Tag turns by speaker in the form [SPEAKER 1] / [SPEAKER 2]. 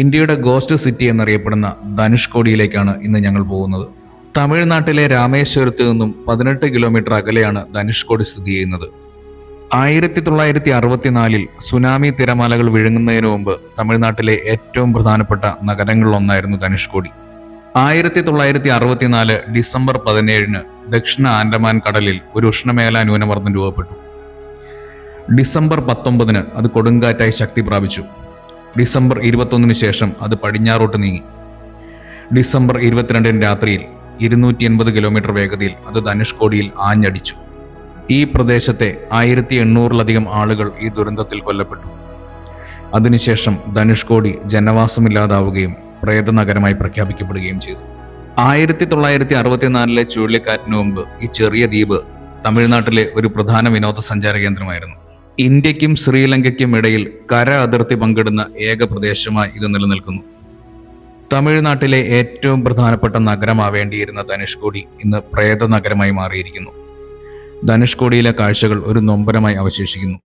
[SPEAKER 1] ഇന്ത്യയുടെ ghost city എന്നറിയപ്പെടുന്ന ധനുഷ്കോടിയിലേക്കാണ് ഇന്ന് ഞങ്ങൾ പോകുന്നത്. തമിഴ്നാട്ടിലെ രാമേശ്വരത്ത് നിന്നും പതിനെട്ട് കിലോമീറ്റർ അകലെയാണ് ധനുഷ്കോടി സ്ഥിതി ചെയ്യുന്നത്. ആയിരത്തി തൊള്ളായിരത്തി അറുപത്തിനാലിൽ സുനാമി തിരമാലകൾ വിഴുങ്ങുന്നതിന് മുമ്പ് തമിഴ്നാട്ടിലെ ഏറ്റവും പ്രധാനപ്പെട്ട നഗരങ്ങളിലൊന്നായിരുന്നു ധനുഷ്കോടി. ആയിരത്തി തൊള്ളായിരത്തി അറുപത്തിനാല് ഡിസംബർ പതിനേഴിന് ദക്ഷിണ ആൻഡമാൻ കടലിൽ ഒരു ഉഷ്ണമേഖലാ ന്യൂനമർദ്ദം രൂപപ്പെട്ടു. ഡിസംബർ പത്തൊമ്പതിന് അത് കൊടുങ്കാറ്റായി ശക്തി പ്രാപിച്ചു. ഡിസംബർ ഇരുപത്തൊന്നിന് ശേഷം അത് പടിഞ്ഞാറോട്ട് നീങ്ങി. ഡിസംബർ ഇരുപത്തിരണ്ടിന് രാത്രിയിൽ ഇരുന്നൂറ്റി എൺപത് കിലോമീറ്റർ വേഗതയിൽ അത് ധനുഷ്കോടിയിൽ ആഞ്ഞടിച്ചു. ഈ പ്രദേശത്തെ ആയിരത്തി എണ്ണൂറിലധികം ആളുകൾ ഈ ദുരന്തത്തിൽ കൊല്ലപ്പെട്ടു. അതിനുശേഷം ധനുഷ്കോടി ജനവാസമില്ലാതാവുകയും പ്രേതനഗരമായി പ്രഖ്യാപിക്കപ്പെടുകയും ചെയ്തു. ആയിരത്തി തൊള്ളായിരത്തി അറുപത്തിനാലിലെ ചുഴലിക്കാറ്റിന് മുമ്പ് ഈ ചെറിയ ദ്വീപ് തമിഴ്നാട്ടിലെ ഒരു പ്രധാന വിനോദസഞ്ചാര കേന്ദ്രമായിരുന്നു ഇന്ത്യക്കും ശ്രീലങ്കയ്ക്കും ഇടയിൽ കര അതിർത്തി പങ്കിടുന്ന ഏക പ്രദേശമായി ഇത് നിലനിൽക്കുന്നു. തമിഴ്നാട്ടിലെ ഏറ്റവും പ്രധാനപ്പെട്ട നഗരമാവേണ്ടിയിരുന്ന ധനുഷ്കോടി ഇന്ന് പ്രേത നഗരമായി മാറിയിരിക്കുന്നു. ധനുഷ്കോടിയിലെ കാഴ്ചകൾ ഒരു നൊമ്പരമായി അവശേഷിക്കുന്നു.